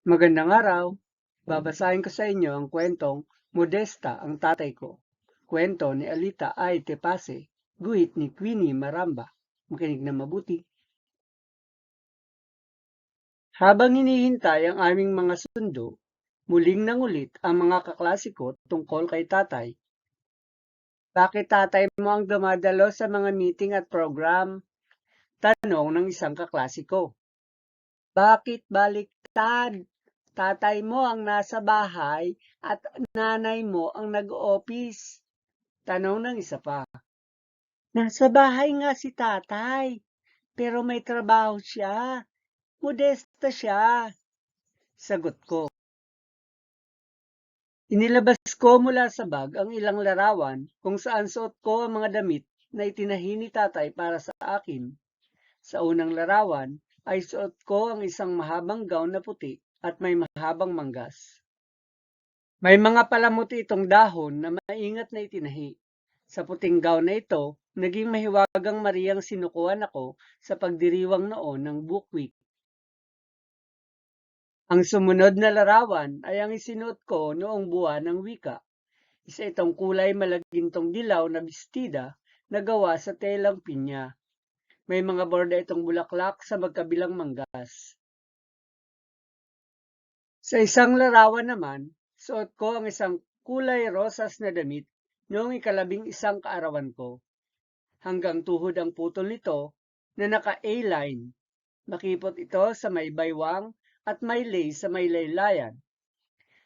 Magandang araw. Babasahin ko sa inyo ang kwentong Modesta ang tatay ko. Kwento ni Alita Ay Tepase, guhit ni Queenie Maramba. Makinig na mabuti. Habang hinihintay ang aming mga sundo, muling nangulit ang mga kaklase ko tungkol kay tatay. Bakit tatay mo ang dumadalo sa mga meeting at program? Tanong ng isang kaklase ko. Bakit baliktad? Tatay mo ang nasa bahay at nanay mo ang nag-office. Tanong ng isa pa. Nasa bahay nga si tatay, pero may trabaho siya. Modesta siya. Sagot ko. Inilabas ko mula sa bag ang ilang larawan kung saan suot ko ang mga damit na itinahi ni tatay para sa akin. Sa unang larawan ay suot ko ang isang mahabang gown na puti at may mahabang manggas. May mga palamuti itong dahon na maingat na itinahi. Sa puting gown na ito, naging mahiwagang Mariang sinukuan ako sa pagdiriwang noon ng week. Ang sumunod na larawan ay ang isinuot ko noong buwan ng wika. Isa itong kulay malagintong dilaw na bestida na gawa sa telang pinya. May mga borda itong bulaklak sa magkabilang manggas. Sa isang larawan naman, suot ko ang isang kulay rosas na damit noong ikalabing isang kaarawan ko. Hanggang tuhod ang putol nito na naka-A-line. Makipot ito sa may baywang at may lace sa may laylayan.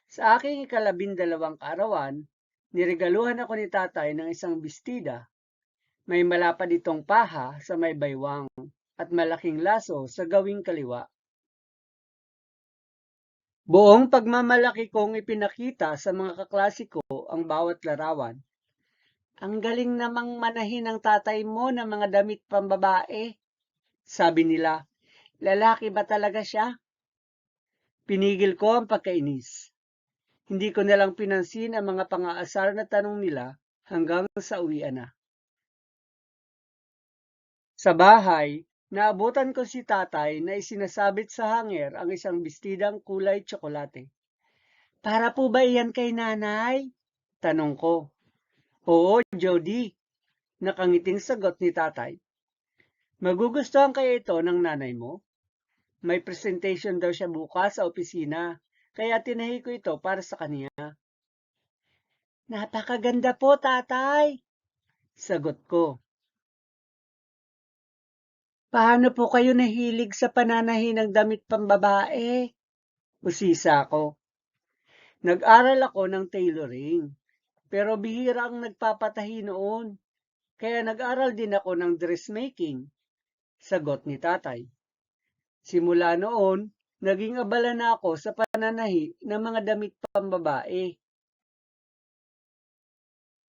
Sa aking ikalabing dalawang kaarawan, niregaluhan ako ni tatay ng isang bestida. May malapad itong paha sa may baywang at malaking laso sa gawing kaliwa. Buong pagmamalaki kong ipinakita sa mga kaklase ko ang bawat larawan. Ang galing namang manahin ng tatay mo ng mga damit pambabae. Sabi nila, lalaki ba talaga siya? Pinigil ko ang pagkainis. Hindi ko nalang pinansin ang mga pangaasar na tanong nila hanggang sa uwian na. Sa bahay, Naabutan ko si tatay na isinasabit sa hanger ang isang bestidang kulay tsokolate. Para po ba iyan kay nanay? Tanong ko. Oo, Jody. Nakangiting sagot ni tatay. Magugustuhan kaya ito ng nanay mo? May presentation daw siya bukas sa opisina, kaya tinahi ko ito para sa kanya. Napakaganda po, tatay. Sagot ko. Paano po kayo nahilig sa pananahi ng damit pambabae? Usisa ko. Nag-aral ako ng tailoring, pero bihira ang nagpapatahi noon. Kaya nag-aral din ako ng dressmaking. Sagot ni tatay. Simula noon, naging abala na ako sa pananahi ng mga damit pambabae.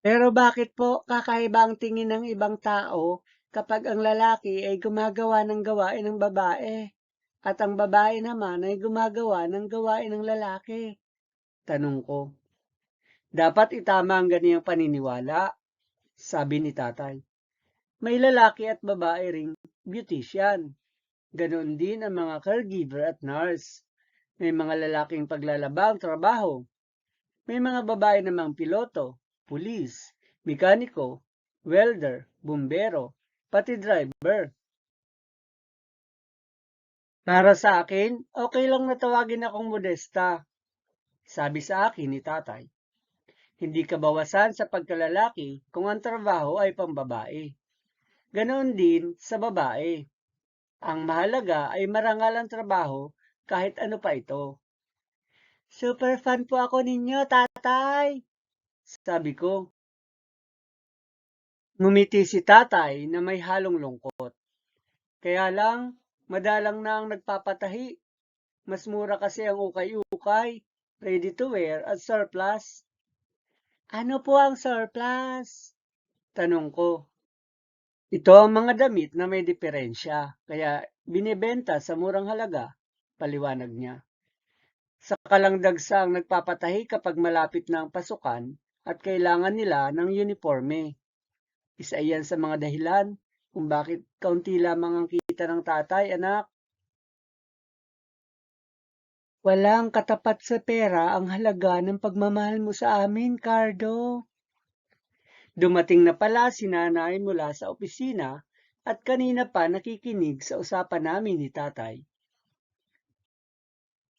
Pero bakit po kakaiba ang tingin ng ibang tao kapag ang lalaki ay gumagawa ng gawain ng babae at ang babae naman ay gumagawa ng gawain ng lalaki? Tanong ko. Dapat itama ang ganiyang paniniwala, sabi ni tatay. May lalaki at babae ring beautician. Ganon din ang mga caregiver at nurse. May mga lalaking paglalaba ang trabaho. May mga babae namang piloto, pulis, mekaniko, welder, bumbero, pati driver. Para sa akin, okay lang na tawagin akong modesta. Sabi sa akin ni tatay. Hindi kabawasan sa pagkalalaki kung ang trabaho ay pambabae. Ganoon din sa babae. Ang mahalaga ay marangal ang trabaho kahit ano pa ito. Super fan po ako ninyo, tatay. Sabi ko. Ngumiti si tatay na may halong lungkot. Kaya lang, madalang na ang nagpapatahi. Mas mura kasi ang ukay-ukay, ready to wear at surplus. Ano po ang surplus? Tanong ko. Ito ang mga damit na may diferensya, kaya binibenta sa murang halaga, paliwanag niya. Sa kalangdagsa ang nagpapatahi kapag malapit na ang pasukan at kailangan nila ng uniforme. Isa iyan sa mga dahilan kung bakit kaunti lamang ang kita ng tatay, anak. Walang katapat sa pera ang halaga ng pagmamahal mo sa amin, Cardo. Dumating na pala si nanay mula sa opisina at kanina pa nakikinig sa usapan namin ni tatay.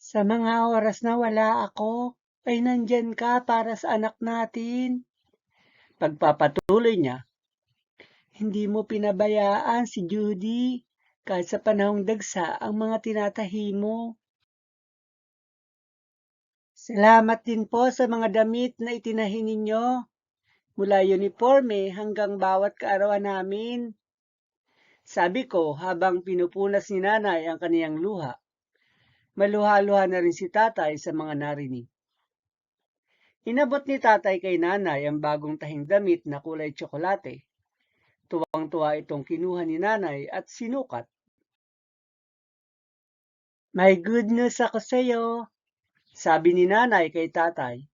Sa mga oras na wala ako, ay nandyan ka para sa anak natin. Pagpapatuloy niya, hindi mo pinabayaan si Judy kahit sa panahong dagsa ang mga tinatahi mo. Salamat din po sa mga damit na itinahi ninyo, mula uniforme hanggang bawat kaarawan namin. Sabi ko habang pinupunas ni nanay ang kaniyang luha. Maluha-luha na rin si tatay sa mga narinig. Inabot ni tatay kay nanay ang bagong tahing damit na kulay tsokolate. Tuwang-tuwa itong kinuha ni nanay at sinukat. May good news ako sa iyo, sabi ni nanay kay tatay.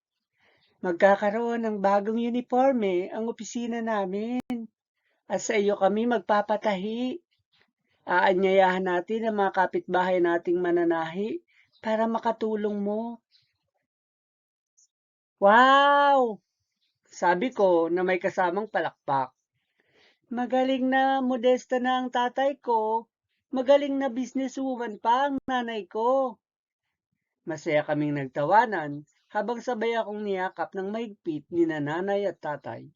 Magkakaroon ng bagong uniforme ang opisina namin at sa iyo kami magpapatahi. Aanyayahan natin ang mga kapitbahay nating mananahi para makatulong mo. Wow! Sabi ko na may kasamang palakpak. Magaling na modesta na ang tatay ko. Magaling na businesswoman pa ang nanay ko. Masaya kaming nagtawanan habang sabay akong niyakap ng mahigpit ni nanay at tatay.